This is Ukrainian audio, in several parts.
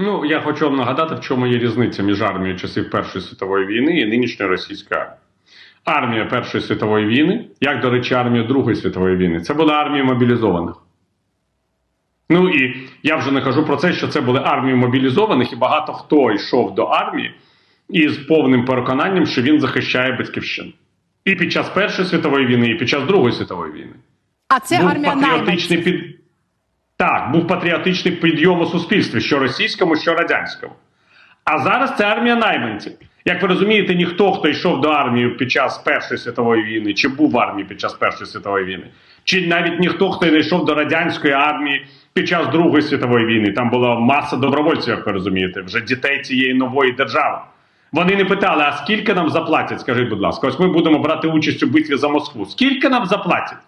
Ну, я хочу вам нагадати, в чому є різниця між армією часів Першої світової війни і нинішньої російської армії. Армія Першої світової війни, як, до речі, армія Другої світової війни, це була армія мобілізованих. Ну і я вже не кажу про це, що це були армії мобілізованих, і багато хто йшов до армії із повним переконанням, що він захищає батьківщину. І під час Першої світової війни, і під час Другої світової війни А це був армія патріотичний найманців. під... Так, був патріотичний підйом у суспільстві, що російському, що радянському. А зараз це армія найманців. Як ви розумієте, ніхто, хто йшов до армії під час Першої світової війни, чи був в армії під час Першої світової війни, чи навіть ніхто, хто не йшов до радянської армії під час Другої світової війни, там була маса добровольців, як ви розумієте, вже дітей цієї нової держави. Вони не питали, а скільки нам заплатять? Скажіть, будь ласка, ось ми будемо брати участь у битві за Москву. Скільки нам заплатять?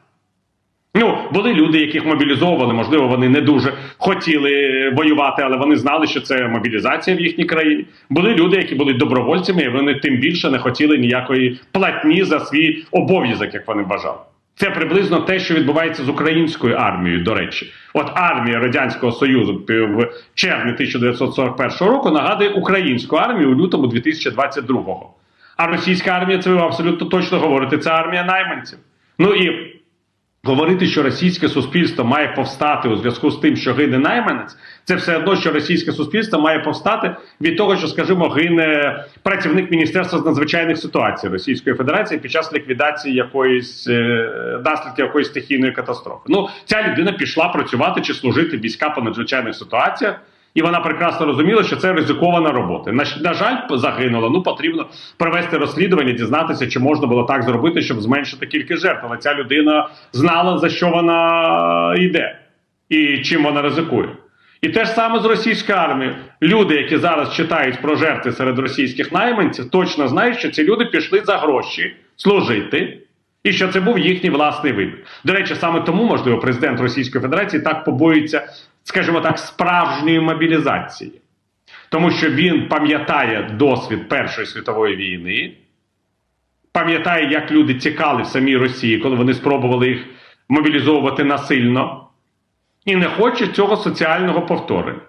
Ну, були люди, яких мобілізовували, можливо, вони не дуже хотіли воювати, але вони знали, що це мобілізація в їхній країні. Були люди, які були добровольцями, і вони тим більше не хотіли ніякої платні за свій обов'язок, як вони бажали. Це приблизно те, що відбувається з українською армією. До речі, от армія радянського союзу в червні 1941 року нагадує українську армію у лютому 2022-го. А російська армія, це ви абсолютно точно говорите, це армія найманців. Ну і Говорити, що російське суспільство має повстати у зв'язку з тим, що гине найманець, це все одно, що російське суспільство має повстати від того, що, скажімо, гине працівник міністерства з надзвичайних ситуацій Російської Федерації під час ліквідації якоїсь е, наслідків якоїсь стихійної катастрофи. Ну, ця людина пішла працювати чи служити війська по надзвичайних ситуаціях. І вона прекрасно розуміла, що це ризикована робота. На, на жаль, загинула. Ну потрібно провести розслідування, дізнатися, чи можна було так зробити, щоб зменшити кількість жертв. Але ця людина знала за що вона йде і чим вона ризикує. І те ж саме з російською армією. Люди, які зараз читають про жертви серед російських найманців, точно знають, що ці люди пішли за гроші служити. І що це був їхній власний вибір. До речі, саме тому, можливо, президент Російської Федерації так побоюється, скажімо так, справжньої мобілізації, тому що він пам'ятає досвід Першої світової війни, пам'ятає, як люди тікали в самій Росії, коли вони спробували їх мобілізовувати насильно, і не хоче цього соціального повторення.